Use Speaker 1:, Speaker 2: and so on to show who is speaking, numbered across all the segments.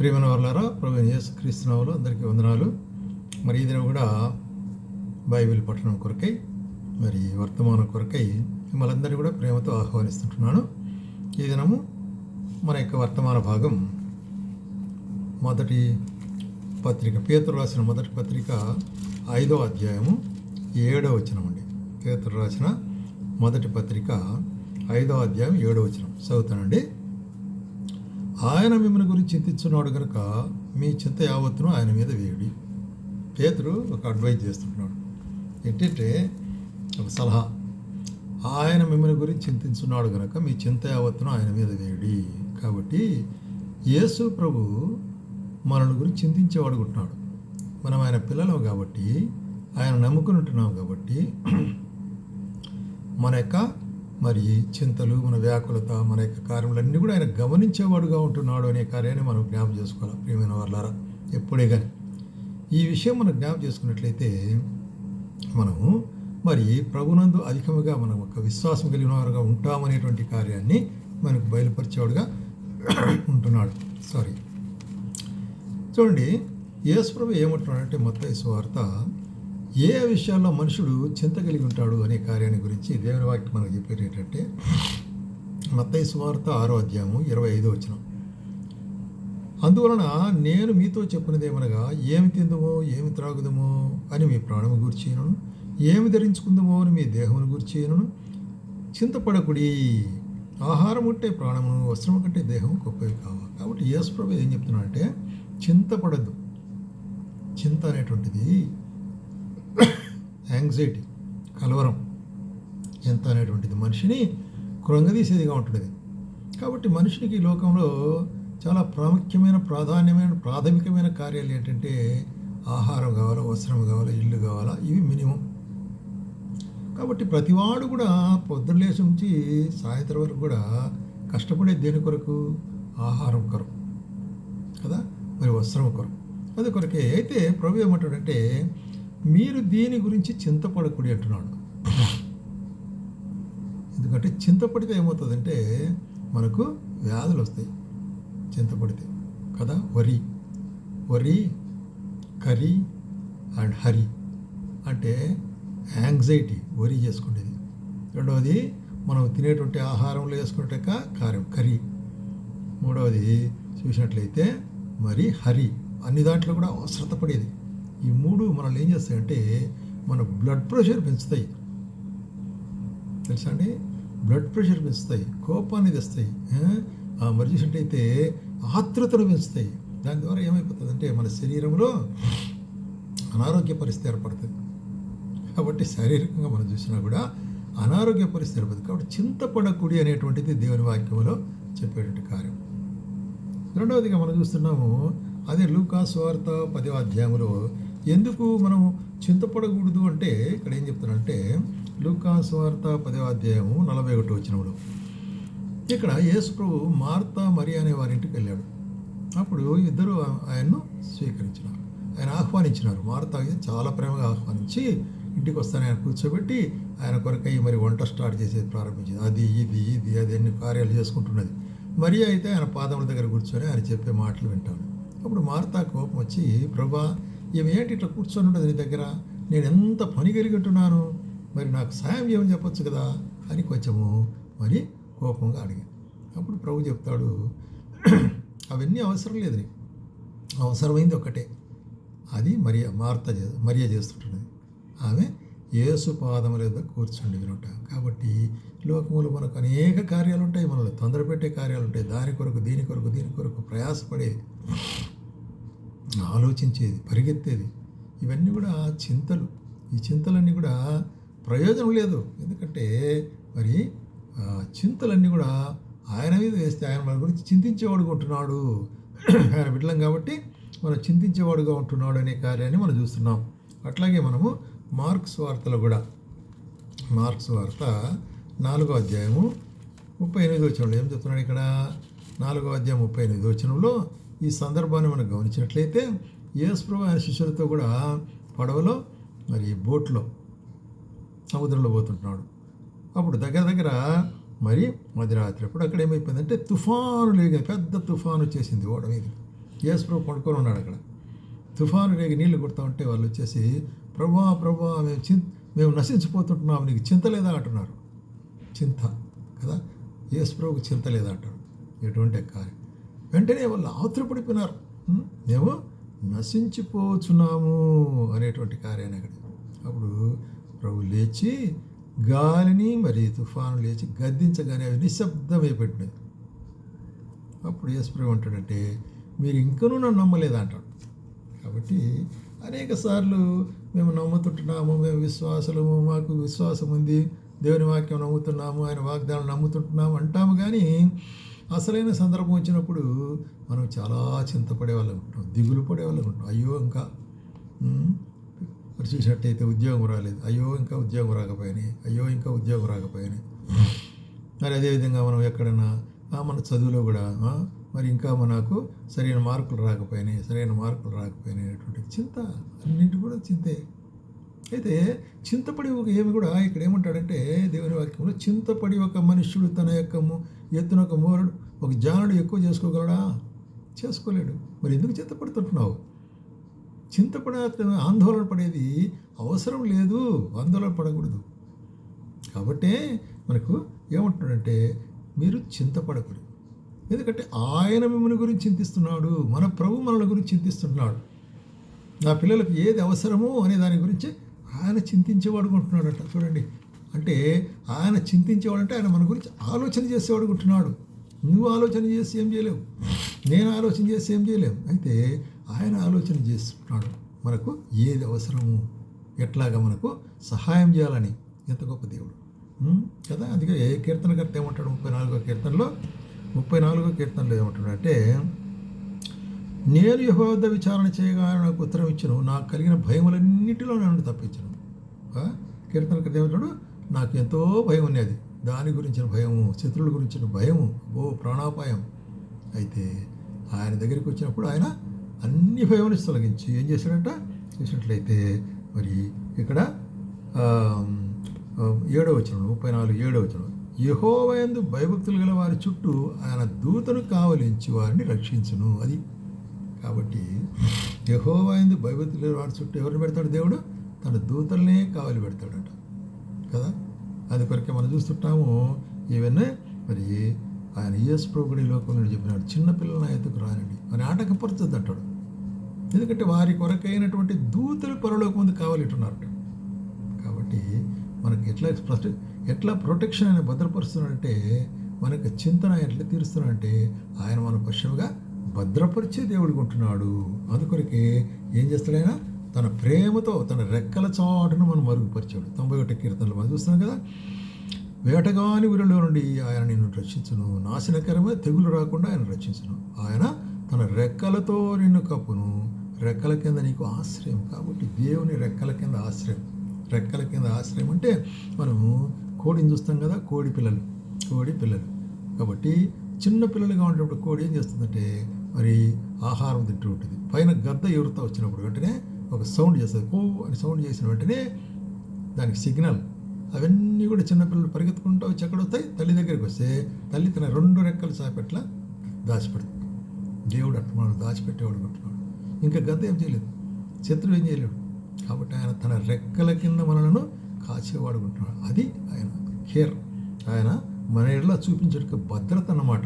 Speaker 1: ప్రియమైన వాళ్ళారా ప్రభు యేసు క్రీస్తునావులు అందరికీ వందనాలు. మరి ఈ దినం కూడా బైబిల్ పట్టణం కొరకై మరి వర్తమానం కొరకై మిమ్మల్ని అందరినీ కూడా ప్రేమతో ఆహ్వానిస్తుంటున్నాను. ఈ దినము మన యొక్క వర్తమాన భాగం మొదటి పత్రిక పేతురు రాసిన మొదటి పత్రిక ఐదో అధ్యాయము ఏడో వచనం అండి. పేతురు రాసిన మొదటి పత్రిక ఐదో అధ్యాయం ఏడో వచనం చదువుతానండి. ఆయన మిమ్మల్ని గురించి చింతించున్నాడు కనుక మీ చింత యావత్తును ఆయన మీద వేయడి. పేతుడు ఒక అడ్వైజ్ చేస్తుంటున్నాడు. ఏంటంటే ఒక సలహా. ఆయన మిమ్మల్ని గురించి చింతించున్నాడు కనుక మీ చింత యావత్తును ఆయన మీద వేయడి. కాబట్టి యేసు ప్రభు మనల్ని గురించి చింతించేవాడు ఉంటున్నాడు మనం ఆయన పిల్లలం కాబట్టి ఆయన నమ్ముకుని ఉంటున్నాం కాబట్టి మన యొక్క మరి చింతలు మన వ్యాకులత మన యొక్క కార్యములన్నీ కూడా ఆయన గమనించేవాడుగా ఉంటున్నాడు అనే కార్యాన్ని మనం జ్ఞాపం చేసుకోవాలి. ప్రియమైన వాళ్ళారా ఎప్పుడే కానీ ఈ విషయం మనం జ్ఞాపం చేసుకున్నట్లయితే మనము మరి ప్రభునందు అధికముగా మనం ఒక విశ్వాసం కలిగిన వారుగా ఉంటామనేటువంటి కార్యాన్ని మనకు బయలుపరిచేవాడుగా ఉంటున్నాడు. సారీ చూడండి యేసు ప్రభు ఏమంటున్నాడంటే మొత్తం వార్త ఏ విషయాల్లో మనుషుడు చింత కలిగి ఉంటాడు అనే కార్యాన్ని గురించి దేవుని వాక్యం మనకు చెప్పేది ఏంటంటే మత్తయ్య సువార్త ఆరో అధ్యాయము ఇరవై ఐదో వచ్చిన అందువలన నేను మీతో చెప్పినదేమనగా ఏమి తిందుమో ఏమి త్రాగుదమో అని మీ ప్రాణము గూర్చేయను ఏమి ధరించుకుందామో అని మీ దేహమును గూర్చేయను చింతపడకుడి ఆహారం ఉంటే ప్రాణము వస్త్రం కంటే దేహం గొప్పవి కావా. కాబట్టి యేసుప్రభు ఏం చెప్తున్నాడంటే చింతపడద్దు. చింత అనేటువంటిది యాంగ్జైటీ కలవరం ఎంత అనేటువంటిది. మనిషిని కృంగదీసేదిగా ఉంటుంది. కాబట్టి మనిషికి ఈ లోకంలో చాలా ప్రాముఖ్యమైన ప్రాధాన్యమైన ప్రాథమికమైన కార్యాలు ఏంటంటే ఆహారం కావాలా వస్త్రం కావాలా ఇల్లు కావాలా ఇవి మినిమం. కాబట్టి ప్రతివాడు కూడా పొద్దున్న లేచి నుంచి సాయంత్రం వరకు కూడా కష్టపడే దేని కొరకు? ఆహారం కొరకు. కదా? మరి వస్త్రం కొరకు. అది కొరకే. అయితే ప్రభు ఏమంటాడంటే మీరు దీని గురించి చింతపడకూడి అంటున్నాడు. ఎందుకంటే చింతపడితే ఏమవుతుందంటే మనకు వ్యాధులు వస్తాయి. చింతపడితే కదా? వరి. వరి కర్రీ అండ్ హరి అంటే యాంగ్జైటీ వరి చేసుకునేది రెండవది మనం తినేటువంటి ఆహారంలో వేసుకునే కారం కర్రీ. మూడవది చూసినట్లయితే మరి హరి అన్ని దాంట్లో కూడా అవసరత పడేది. ఈ మూడు మనల్ని ఏం చేస్తాయంటే మన బ్లడ్ ప్రెషర్ పెంచుతాయి. తెలుసా అండి? బ్లడ్ ప్రెషర్ పెంచుతాయి కోపాన్ని తెస్తాయి ఆ, మరి చూసినట్టయితే ఆతృతను పెంచుతాయి. దాని ద్వారా ఏమైపోతుంది అంటే మన శరీరంలో అనారోగ్య పరిస్థితి ఏర్పడుతుంది. కాబట్టి శారీరకంగా మనం చూసినా కూడా అనారోగ్య పరిస్థితి ఏర్పడుతుంది. కాబట్టి చింతపడకుడి అనేటువంటిది దేవుని వాక్యంలో చెప్పేటువంటి కార్యం. రెండవదిగా మనం చూస్తున్నాము అదే లూకాస్ వార్త పదవ అధ్యాయంలో ఎందుకు మనం చింతపడకూడదు అంటే ఇక్కడ ఏం చెప్తున్నానంటే లూకాస్ వార్త పదవ అధ్యాయము నలభై ఒకటి వచ్చినప్పుడు ఇక్కడ యేసు ప్రభు మార్తా మరి అనే వారి ఇంటికి వెళ్ళాడు. అప్పుడు ఇద్దరు ఆయన్ను స్వీకరించినారు. ఆయన ఆహ్వానించినారు. మార్తా చాలా ప్రేమగా ఆహ్వానించి ఇంటికి వస్తాను ఆయన కూర్చోబెట్టి ఆయన కొరకై మరి వంట స్టార్ట్ చేసేది ప్రారంభించింది. అది ఇది ఇది అది అన్ని కార్యాలు చేసుకుంటున్నది. మరి అయితే ఆయన పాదముల దగ్గర కూర్చొని ఆయన చెప్పే మాటలు వింటాడు. అప్పుడు మార్తా కోపం వచ్చి ప్రభా ఈమె ఇట్లా కూర్చొని ఉండదు నీ దగ్గర? నేను ఎంత పని కలిగి ఉంటున్నాను? మరి నాకు సాయం ఏమని చెప్పొచ్చు కదా? అని కొంచెము మరి కోపంగా అడిగాను అప్పుడు ప్రభు చెప్తాడు అవన్నీ అవసరం లేదు నీకు. అవసరమైంది ఒకటే అది మరియ మార్త మరియ చేస్తుంటున్నది ఆమె యేసు పాదముల మీద కూర్చుండి వినుట. కాబట్టి లోకములు మనకు అనేక కార్యాలు ఉంటాయి మనల్ని తొందరపెట్టే కార్యాలు ఉంటాయి దాని కొరకు దీని కొరకు దీని కొరకు ప్రయాసపడేవి ఆలోచించేది పరిగెత్తేది. ఇవన్నీ కూడా చింతలు. ఈ చింతలన్నీ కూడా ప్రయోజనం లేదు. ఎందుకంటే మరి చింతలన్నీ కూడా ఆయన మీద వేస్తే ఆయన మన గురించి చింతించేవాడుగా ఉంటున్నాడు. ఆయన బిడ్డలం కాబట్టి మనం చింతించేవాడుగా ఉంటున్నాడు అనే కార్యాన్ని మనం చూస్తున్నాం. అట్లాగే మనము మార్క్స్ వార్తలో కూడా. మార్క్స్ వార్త నాలుగో అధ్యాయము ముప్పై ఎనిమిది వచ్చినంలో ఏం చెప్తున్నాడు ఇక్కడ? నాలుగో అధ్యాయం ముప్పై ఎనిమిది వచ్చినంలో ఈ సందర్భాన్ని మనం గమనించినట్లయితే యేసుప్రభు ఆయన శిష్యులతో కూడా పడవలో మరి బోట్లో సముద్రంలో పోతుంటున్నాడు. అప్పుడు దగ్గర దగ్గర మరి మధ్యరాత్రి అప్పుడు అక్కడ ఏమైపోయిందంటే తుఫాను లేక పెద్ద తుఫాను వచ్చేసింది ఓడ మీద. యేసుప్రభు పడుకొని ఉన్నాడు అక్కడ. తుఫాను రేగి నీళ్ళు కొడతా ఉంటే వాళ్ళు వచ్చేసి ప్రభా ప్రభా మేము చింత మేము నశించిపోతుంటున్నాం నీకు చింత లేదా? అంటున్నారు. చింత కదా? యేసుప్రభుకు చింత లేదా అంటారు. ఎటువంటి కార్యం? వెంటనే వాళ్ళు ఆతురపడిపోయినారు. మేము నశించిపోచున్నాము అనేటువంటి కార్యాన్ని అక్కడ. అప్పుడు ప్రభు లేచి గాలిని మరి తుఫాను లేచి గద్దించగానే అవి నిశ్శబ్దమైపెట్టినాయి అప్పుడు యేసుప్రభు అంటాడంటే మీరు ఇంకనూ నన్ను నమ్మలేదా అంటాడు. కాబట్టి అనేక సార్లు మేము నమ్ముతుంటున్నాము మేము విశ్వాసము మాకు విశ్వాసం ఉంది దేవుని వాక్యం నమ్ముతున్నాము ఆయన వాగ్దానం నమ్ముతుంటున్నాము అంటాము కానీ అసలైన సందర్భం వచ్చినప్పుడు మనం చాలా చింతపడే వాళ్ళం ఉంటాం దిగులు పడే వాళ్ళం ఉంటాం అయ్యో ఇంకా మరి చూసినట్టయితే ఉద్యోగం రాలేదు. అయ్యో ఇంకా ఉద్యోగం రాకపోయినాయి. అయ్యో ఇంకా ఉద్యోగం రాకపోయినాయి. మరి అదేవిధంగా మనం ఎక్కడైనా మన చదువులో కూడా మరి ఇంకా మనకు సరైన మార్కులు రాకపోయినాయి సరైన మార్కులు రాకపోయినాయి అనేటువంటి చింత అన్నింటి కూడా చింతే. అయితే చింతపడి ఒక ఏమి కూడా ఇక్కడ ఏమంటాడంటే దేవుని వాక్యంలో చింతపడి ఒక మనుష్యుడు తన యొక్క ఎత్తున ఒక మూరుడు ఒక జానుడు ఎక్కువ చేసుకోగలడా? చేసుకోలేడు. మరి ఎందుకు చింతపడుతుంటున్నావు? చింతపడ ఆందోళన పడేది అవసరం లేదు ఆందోళన పడకూడదు. కాబట్టే మనకు ఏమంటున్నాడంటే మీరు చింతపడకూడదు ఎందుకంటే ఆయన మిమ్మల్ని గురించి చింతిస్తున్నాడు మన ప్రభు మనల గురించి చింతిస్తున్నాడు. నా పిల్లలకు ఏది అవసరమో అనే దాని గురించి ఆయన చింతించేవాడు ఉంటున్నాడట చూడండి. అంటే ఆయన చింతించేవాడంటే ఆయన మన గురించి ఆలోచన చేసేవాడు ఉంటున్నాడు నువ్వు ఆలోచన చేసి ఏం చేయలేవు. నేను ఆలోచన చేసి ఏం చేయలేము అయితే ఆయన ఆలోచన చేస్తున్నాడు. మనకు ఏది అవసరము ఎట్లాగా మనకు సహాయం చేయాలని ఎంత గొప్ప దేవుడు. కదా? అందుకే ఏ కీర్తనకర్త ఏమంటాడు? ముప్పై నాలుగో కీర్తనలో ముప్పై నాలుగో కీర్తనలో ఏమంటాడు అంటే నేను యహోద విచారణ చేయగా నాకు ఉత్తరం ఇచ్చును. నాకు కలిగిన భయములన్నిటిలో నన్ను తప్పించను. కీర్తనకర్త ఏమంటాడు? నాకు ఎంతో భయం ఉన్నది. దాని గురించిన భయము శత్రువుల గురించిన భయము ఓ ప్రాణాపాయం. అయితే ఆయన దగ్గరికి వచ్చినప్పుడు ఆయన అన్ని భయములు తొలగించి ఏం చేశాడంట? చూసినట్లయితే మరి ఇక్కడ ఏడో వచ్చిన ముప్పై నాలుగు ఏడో వచ్చిన యహోవయందు భయభక్తులు గల వారి చుట్టూ ఆయన దూతను కావలించి వారిని రక్షించును. అది కాబట్టి యహోవయందు భయభక్తులు గల వారి చుట్టూ ఎవరిని పెడతాడు దేవుడు? తన దూతలనే కావలి పెడతాడట. కదా? అది కొరకే మనం చూస్తుంటాము. ఈవెన్ మరి ఆయన యేసు ప్రభుడి లోకంలో చెప్పినాడు చిన్నపిల్లల నాయతకు రానండి అని ఆటంకపరచొద్దు అంటాడు. ఎందుకంటే వారి కొరకైనటువంటి దూతలు పరలోకి ముందు కావాలంటున్నారు కాబట్టి మనకి ఎట్లా ప్రొటె ఎట్లా ప్రొటెక్షన్ ఆయన భద్రపరుస్తున్నాడంటే మనకు చింతన ఎట్లా తీరుస్తున్నాడంటే ఆయన మన పశ్చిమగా భద్రపరిచే దేవుడికి ఉంటున్నాడు. అందుకొరకే ఏం చేస్తాడైనా తన ప్రేమతో తన రెక్కల చాటును మనం మరుగుపరిచాడు. తొంభై ఒకటి కీర్తనలు మనం చూస్తున్నాం కదా? వేటగాని ఊరిలో నుండి ఆయన నిన్ను రక్షించును. నాశనకరమే తెగులు రాకుండా ఆయన రక్షించును. ఆయన తన రెక్కలతో నిన్ను కప్పును. రెక్కల కింద నీకు ఆశ్రయం. కాబట్టి దేవుని రెక్కల కింద ఆశ్రయం. రెక్కల కింద ఆశ్రయం అంటే మనము కోడిని చూస్తాం కదా? కోడి పిల్లలు. కోడి పిల్లలు. కాబట్టి చిన్న పిల్లలుగా ఉండేటప్పుడు కోడి ఏం చేస్తుందంటే మరి ఆహారం తింటూ ఉంటుంది. పైన గద్ద ఎవరితో వచ్చినప్పుడు వెంటనే ఒక సౌండ్ చేస్తుంది. కో అని సౌండ్ చేసిన వెంటనే దానికి సిగ్నల్ అవన్నీ కూడా చిన్నపిల్లలు పరిగెత్తుకుంటూ వచ్చి ఎక్కడ వస్తాయి? తల్లి దగ్గరికి వస్తే తల్లి తన రెండు రెక్కలు చాపెట్ల దాచిపెడుతుంది. దేవుడు అట్లా మనం దాచిపెట్టేవాడు అంటున్నాడు ఇంకా గద్ద ఏం చేయలేదు. శత్రువు ఏం చేయలేడు. కాబట్టి ఆయన తన రెక్కల కింద మనలను కాచేవాడు ఉంటున్నాడు అది ఆయన కేర్. ఆయన మన ఎడల చూపించడానికి భద్రత అన్నమాట.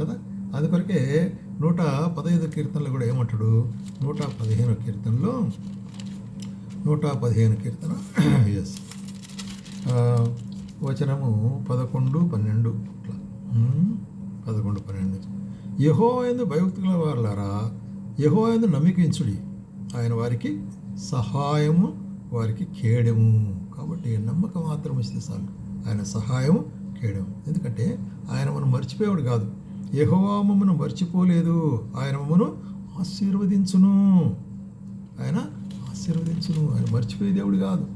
Speaker 1: కదా? అది కొరకే నూట పదహైదు కీర్తనలు కూడా ఏమంటాడు? నూట పదిహేను కీర్తనలో. నూట పదిహేను కీర్తన. ఎస్ వచనము పదకొండు పన్నెండు ఇట్లా పదకొండు పన్నెండు. యహో ఎందు భయభక్తుల వారులారా యహో ఎందు నమ్మికించుడి ఆయన వారికి సహాయము వారికి కేడము. కాబట్టి నమ్మకం మాత్రం ఇస్తే చాలు. ఆయన సహాయము కేడము. ఎందుకంటే ఆయన మనం మర్చిపోయేవాడు కాదు. యహోవా మమ్మను మర్చిపోలేదు. ఆయన మమ్మను ఆశీర్వదించును. ఆయన ఆశీర్వదించును. ఆయన మర్చిపోయే దేవుడు కాదు.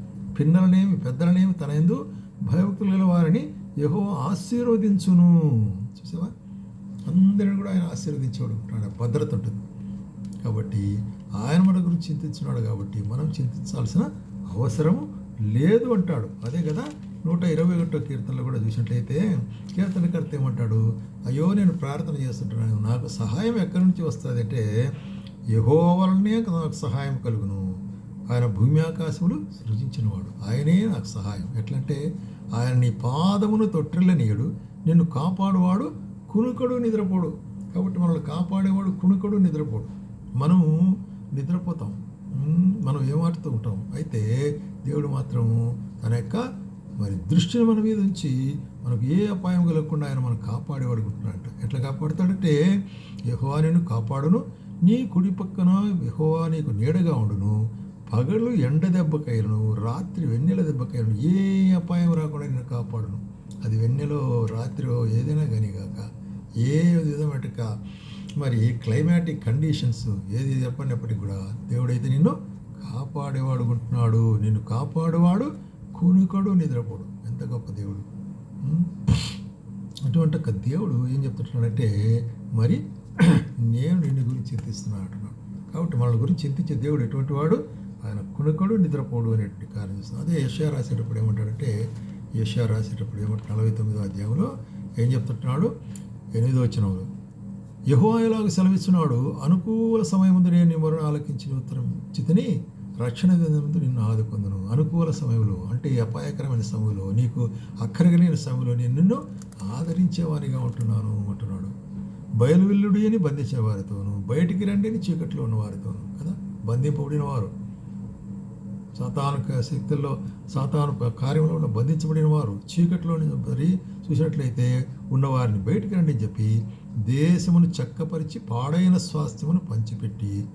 Speaker 1: పిన్నలనేమి పెద్దలనేమి తన ఎందు భయభక్తులు గల వారిని యహో ఆశీర్వదించును. చూసావా? అందరిని కూడా ఆయన ఆశీర్వదించేవాడు. ఆయన భద్రత ఉంటుంది. కాబట్టి ఆయన మన గురించి చింతించున్నాడు కాబట్టి మనం చింతించాల్సిన అవసరం లేదు అంటాడు. అదే కదా? నూట ఇరవై ఒకటో కీర్తనలో కూడా చూసినట్లయితే కీర్తనకర్త ఏమంటాడు అయ్యో నేను ప్రార్థన చేస్తుంటున్నాను నాకు సహాయం ఎక్కడి నుంచి వస్తుంది అంటే యహో వలనే నాకు సహాయం కలుగును. ఆయన భూమి ఆకాశములు సృజించినవాడు. ఆయనే నాకు సహాయం. ఎట్లంటే ఆయన నీ పాదమును తొట్టిల్లనీయుడు నిన్ను కాపాడువాడు కునుకడు నిద్రపోడు. కాబట్టి మనల్ని కాపాడేవాడు కునుకడు నిద్రపోడు. మనము నిద్రపోతాం. మనం ఏమాడుతూ ఉంటాం. అయితే దేవుడు మాత్రము తన యొక్క మరి దృష్టిని మన మీద ఉంచి మనకు ఏ అపాయం కలగకుండా ఆయన మనం కాపాడేవాడుకుంటున్నాడంట ఎట్లా కాపాడుతాడంటే యహోవా నేను కాపాడును నీ కుడి పక్కన యహోవా నీకు నీడగా ఉండును పగలు ఎండ దెబ్బకైలను రాత్రి వెన్నెల దెబ్బకైలను ఏ అపాయం రాకుండా నేను కాపాడును. అది వెన్నెలో రాత్రిలో ఏదైనా కానీ కాక ఏ విధమటక మరి క్లైమాటిక్ కండిషన్స్ ఏది చెప్పనప్పటికీ కూడా దేవుడైతే నిన్ను కాపాడేవాడు ఉంటున్నాడు నిన్ను కాపాడేవాడు కూనుకడు నిద్రపోడు. ఎంత గొప్ప దేవుడు. అటువంటి ఒక దేవుడు ఏం చెప్తున్నాడంటే మరి నేను నిన్ను గురించి చింతిస్తున్నాను అంటున్నాడు. కాబట్టి మన గురించి చింతించే దేవుడు ఎటువంటి వాడు? ఆయన కునుకడు నిద్రపోడు అనేటువంటి కారణం చేస్తున్నాడు. అదే యశా రాసేటప్పుడు ఏమంటాడంటే యశా రాసేటప్పుడు ఏమంటే నలభై తొమ్మిదో అధ్యాయంలో ఏం చెప్తున్నాడు ఎనిమిదో వచ్చినప్పుడు యహోయలాగా సెలవిస్తున్నాడు అనుకూల సమయం ముందు నేను మరణ ఆలకించిన ఉత్తరం చితిని రక్షణ ముందు నిన్ను ఆదుకుందును. అనుకూల సమయంలో అంటే అపాయకరమైన సమయంలో నీకు అక్కరగలేని సమయంలో నేను నిన్ను ఆదరించేవారిగా ఉంటున్నాను అంటున్నాడు. బయలువెల్లుడి అని బంధించేవారితోనూ బయటికి రండి అని చీకట్లో ఉన్నవారితోనూ కదా? బంధింపబడిన వారు సాతాను శక్తుల్లో సాతాను కార్యంలో ఉన్న బంధించబడిన వారు చీకట్లో మరి చూసినట్లయితే ఉన్నవారిని బయటికి రండి అని చెప్పి దేశమును చక్కపరిచి పాడైన స్వాస్థ్యమును పంచిపెట్టి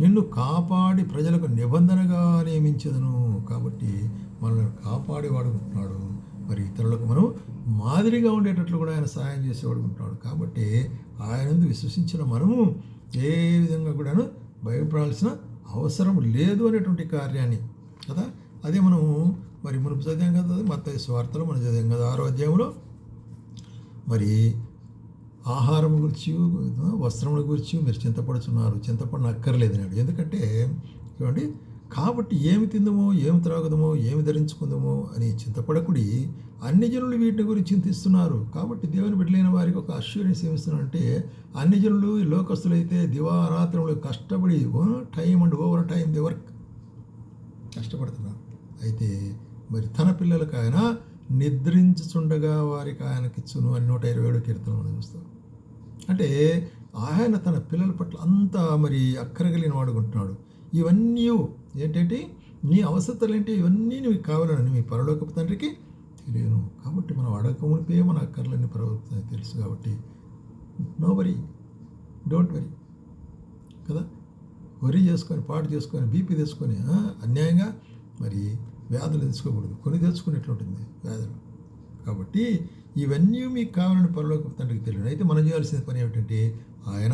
Speaker 1: నిన్ను కాపాడి ప్రజలకు నిబంధనగా నియమించదును. కాబట్టి మనల్ని కాపాడేవాడు ఉంటున్నాడు. మరి ఇతరులకు మనం మాదిరిగా ఉండేటట్లు కూడా ఆయన సహాయం చేసేవాడు ఉంటున్నాడు. కాబట్టి ఆయన విశ్వసించిన మనము ఏ విధంగా కూడాను భయపడాల్సిన అవసరం లేదు అనేటువంటి కార్యాన్ని. కదా? అదే మనము మరి మునుపు చదివాం కదా మత స్వార్థలో మనం చదివాం కదా ఆరో అధ్యాయంలో. మరి ఆహారం గురించి వస్త్రముల గురించి మీరు చింతపడుచున్నారు. చింతపడిన అక్కర్లేదు అన్నాడు ఎందుకంటే చూడండి కాబట్టి ఏమి తిందమో ఏమి త్రాగుదమో ఏమి ధరించుకుందామో అని చింతపడకుడి అన్ని జనులు వీటి గురించి చింతిస్తున్నారు. కాబట్టి దేవుని బిడ్డలైన వారికి ఒక అష్యూరెన్స్ ఏమిస్తున్నారంటే అన్ని జనులు ఈ లోకస్తులైతే దివారాత్రములు కష్టపడి time and overtime the work కష్టపడుతున్నారు. అయితే మరి తన పిల్లలకు ఆయన నిద్రించుచుండగా వారికి ఆయనకిచ్చును అని నూట ఇరవై ఏడు కీర్తనం చూస్తాం. అంటే ఆయన తన పిల్లల పట్ల అంతా మరి అక్కరగలిగిన వాడుకుంటున్నాడు ఇవన్నీ ఏంటంటే? నీ అవసరతలు ఏంటి ఇవన్నీ నీకు కావాలని మీ పరలోకపు తండ్రికి తెలియను. కాబట్టి మనం అడగమునిపే మన అక్కర్లన్నీ ప్రవర్తన తెలుసు కాబట్టి. నో వరీ డోంట్ వరీ కదా? వరి చేసుకొని పాటు చేసుకొని బీపీ తెచ్చుకొని అన్యాయంగా మరి వ్యాధులు తెచ్చుకోకూడదు. కొని తెచ్చుకునేట్లుంటుంది వ్యాధులు. కాబట్టి ఇవన్నీ మీకు కావాలని పరలోక తండ్రికి తెలియదు. అయితే మనం చేయాల్సిన పని ఏమిటంటే ఆయన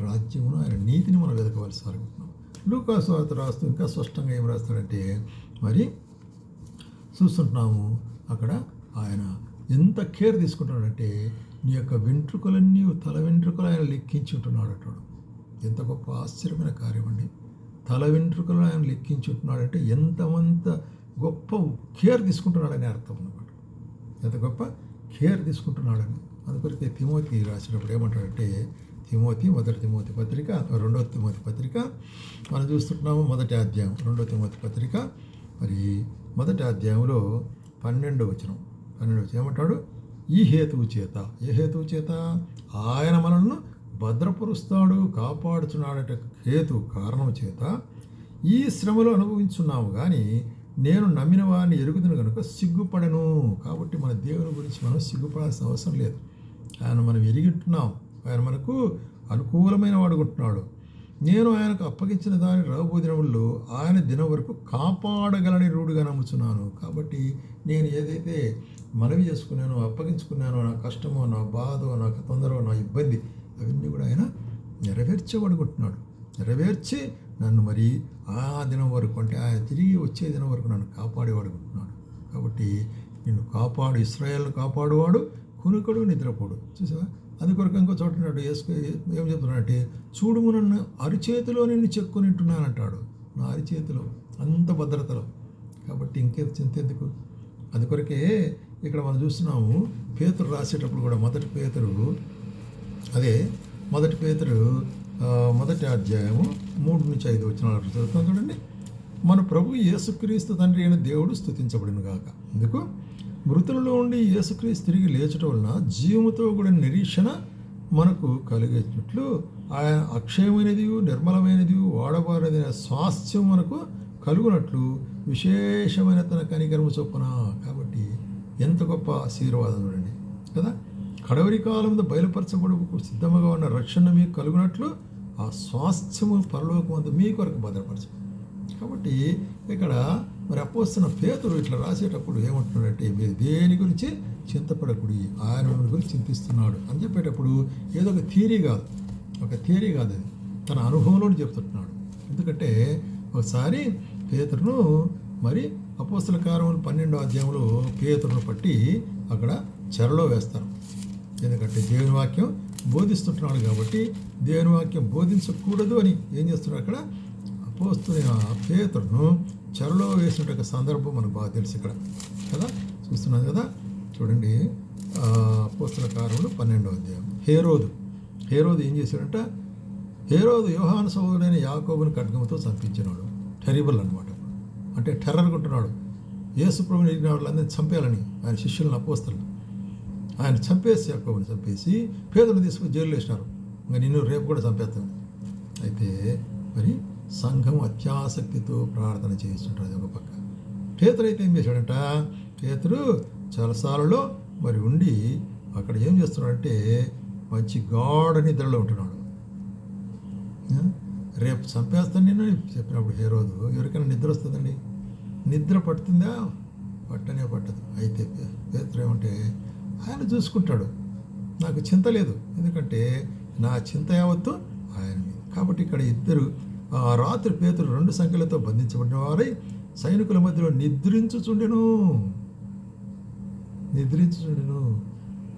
Speaker 1: రాజ్యమును ఆయన నీతిని మనం వెతకవలసి అనుకుంటున్నాం లూకా వార్త రాస్తూ ఇంకా స్పష్టంగా ఏం రాస్తాడంటే మరి చూస్తుంటున్నాము అక్కడ ఆయన ఎంత కేర్ తీసుకుంటున్నాడంటే నీ యొక్క వెంట్రుకలన్నీ తల వెంట్రుకలు ఆయన లెక్కించి ఉంటున్నాడు అంటాడు. ఎంత గొప్ప ఆశ్చర్యమైన కార్యం అండి. తల వెంట్రుకలు ఆయన లెక్కించి ఉంటున్నాడంటే ఎంతమంత గొప్ప కేర్ తీసుకుంటున్నాడని అర్థం అన్నమాట. ఎంత గొప్ప కేర్ తీసుకుంటున్నాడని. అందుకొరికే తిమోతి రాసినప్పుడు ఏమంటాడంటే తిమోతి మొదటి తిమోతి పత్రిక రెండవ తిమోతి పత్రిక మనం చూస్తుంటున్నాము మొదటి అధ్యాయం రెండవ తిమోతి పత్రిక. మరి మొదటి అధ్యాయంలో పన్నెండు వచనం పన్నెండు వచనం ఏమంటాడు? ఈ హేతువు చేత. ఏ హేతువు చేత? ఆయన మనల్ని భద్రపరుస్తాడు కాపాడుచున్నాడట హేతు కారణం చేత. ఈ శ్రమలు అనుభవించున్నాము కానీ నేను నమ్మిన వారిని ఎరుగుతును కనుక సిగ్గుపడను. కాబట్టి మన దేవుని గురించి మనం సిగ్గుపడాల్సిన అవసరం లేదు. ఆయన మనం ఎరిగింటున్నాం ఆయన మనకు అనుకూలమైన వాడుకుంటున్నాడు నేను ఆయనకు అప్పగించిన దాని రాబోదినముల్లో ఆయన దినం వరకు కాపాడగలని రూఢిగా నమ్ముచున్నాను. కాబట్టి నేను ఏదైతే మనవి చేసుకున్నానో అప్పగించుకున్నానో నా కష్టమో నా బాధో నా తొందరో నా ఇబ్బంది అవన్నీ కూడా ఆయన నెరవేర్చబడుకుంటున్నాడు నెరవేర్చి నన్ను మరి ఆ దినం వరకు అంటే ఆ తిరిగి వచ్చే దినం వరకు నన్ను కాపాడేవాడుకుంటున్నాడు కాబట్టి నిన్ను కాపాడు ఇస్రాయల్ను కాపాడువాడు కునుకడు నిద్రపోడు. చూసావా? అందుకొరకు ఇంకో చోట ఉన్నాడు. ఏం చెప్తున్నాడంటే చూడుము నన్ను అరిచేతిలో నిన్ను చెక్కునింటున్నానంటాడు. నా అరిచేతిలో అంత భద్రతలో. కాబట్టి ఇంకే చింత ఎందుకు అందుకొరకే ఇక్కడ మనం చూస్తున్నాము పేతురు రాసేటప్పుడు కూడా మొదటి పేతురు అదే మొదటి పేతురు మొదటి అధ్యాయము మూడు నుంచి ఐదు వచ్చిన చదువుతాం చూడండి. మన ప్రభు యేసుక్రీస్తు తండ్రి అయిన దేవుడు స్థుతించబడిన గాక. ఎందుకు? మృతులలో ఉండి యేసుక్రీస్తు తిరిగి లేచటం వలన జీవముతో కూడిన నిరీక్షణ మనకు కలిగేటట్లు ఆయన అక్షయమైనది నిర్మలమైనది వాడబారది స్వాస్థ్యం మనకు కలుగునట్లు విశేషమైన తన కనికరము చొప్పున. కాబట్టి ఎంత గొప్ప ఆశీర్వాదం చూడండి. కదా? కడవరి కాలంలో బయలుపరచబడుకు సిద్ధముగా ఉన్న రక్షణ మీకు కలుగునట్లు ఆ స్వాస్థ్యము పరలోకం అందు మీ కొరకు భద్రపరచు. కాబట్టి ఇక్కడ మరి అపోస్తున్న పేతులు ఇట్లా రాసేటప్పుడు ఏమంటున్నాడంటే మీరు దేని గురించి చింతపడకుడి? ఆయన గురించి చింతిస్తున్నాడు అని చెప్పేటప్పుడు ఏదో ఒక థియరీ కాదు. ఒక థియరీ కాదు అది. తన అనుభవంలో చెప్తున్నాడు ఎందుకంటే ఒకసారి పేతురును మరి అపోస్తుల కార్యములు పన్నెండో అధ్యాయంలో పేతురును పట్టి అక్కడ చెరలో వేస్తారు. ఎందుకంటే దేవుని వాక్యం బోధిస్తుంటున్నాడు కాబట్టి దేవుని వాక్యం బోధించకూడదు అని ఏం చేస్తున్నాడు అక్కడ? అపోస్తున్న పేతుడును చెరలో వేసిన సందర్భం మనకు బాగా తెలుసు ఇక్కడ. కదా? చూస్తున్నాం కదా? చూడండి. అపోస్తుల కార్యములు పన్నెండో అధ్యాయం. హేరోదు. హేరోదు ఏం చేశాడంట? హేరోదు యోహాను సోదరుడైన యాకోబుని ఖడ్గంతో చంపించినాడు. టెరిబుల్ అనమాట అంటే టెర్రర్ కొంటున్నాడు యేసు ప్రభుని ఎరిగిన వాళ్ళందరినీ చంపేయాలని ఆయన శిష్యులను అపోస్తలు ఆయన చంపేసి యాకోబుని చంపేసి పేదలను తీసుకుని జైలు వేసినారు. ఇంకా నిన్ను రేపు కూడా చంపేస్తాను. అయితే మరి సంఘం అత్యాసక్తితో ప్రార్థన చేస్తుంటారు ఒక పక్క. పేతురు అయితే ఏం చేశాడంట? పేతురు చలసాలలో మరి ఉండి అక్కడ ఏం చేస్తున్నాడంటే మంచి గాఢ నిద్రలో ఉంటున్నాడు. రేపు చంపేస్తాను నేను చెప్పినప్పుడు ఏ రోజు ఎవరికైనా నిద్ర వస్తుందండి? నిద్ర పడుతుందా? పట్టనే పట్టదు. అయితే పేతురు ఏమంటే ఆయన చూసుకుంటాడు. నాకు చింత లేదు. ఎందుకంటే నా చింత యావత్తు ఆయన మీద. కాబట్టి ఇక్కడ ఇద్దరు ఆ రాత్రి పేతురు రెండు సంఖ్యలతో బంధించబడిన వారై సైనికుల మధ్యలో నిద్రించుచుండెను. నిద్రించుచుండెను.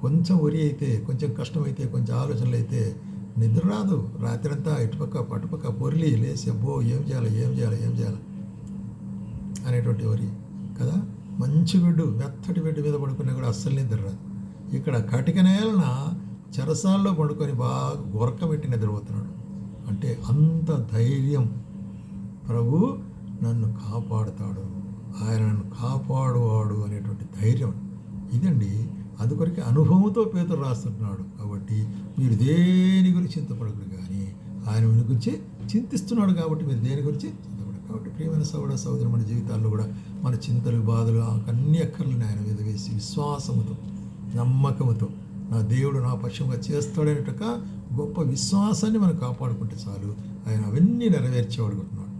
Speaker 1: కొంచెం ఒరి అయితే కొంచెం కష్టమైతే కొంచెం ఆలోచనలు అయితే నిద్ర రాదు. రాత్రంతా ఇటుపక్క పటుపక్క పొర్లి లేచి అబ్బో ఏం చేయాలి ఏం చేయాలి ఏం చేయాలి అనేటువంటి వరి కదా. మంచి బెడ్డు మెత్తటి బెడ్డు మీద పడుకున్నా కూడా అస్సలు నిద్ర రాదు. ఇక్కడ కటిక నేలన చెరసాల్లో పడుకొని బాగా గొరకబెట్టి నిద్రపోతున్నాడు. అంటే అంత ధైర్యం. ప్రభు నన్ను కాపాడుతాడు. ఆయన నన్ను కాపాడువాడు అనేటువంటి ధైర్యం. ఇదండి అది కొరికి అనుభవంతో పేతురు రాస్తున్నాడు కాబట్టి మీరు దేని గురించి చింతపడకూడదు కానీ ఆయన మీ గురించి చింతిస్తున్నాడు కాబట్టి మీరు దేని గురించి చింతపడదు కాబట్టి ప్రియమైన సోదర సోదరు మన జీవితాల్లో కూడా మన చింతలు బాధలు ఆ అన్ని అక్కర్లను ఆయన మీద వేసి విశ్వాసముతో నమ్మకముతో. నా దేవుడు నా పక్షంగా చేస్తాడనేటక గొప్ప విశ్వాసాన్ని మనం కాపాడుకుంటే చాలు. ఆయన అవన్నీ నెరవేర్చేవాడుకుంటున్నాడు.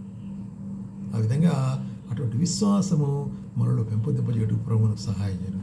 Speaker 1: ఆ విధంగా అటువంటి విశ్వాసము మనలో పెంపొందింపజేయడానికి ప్రభు మనకు సహాయం చేయను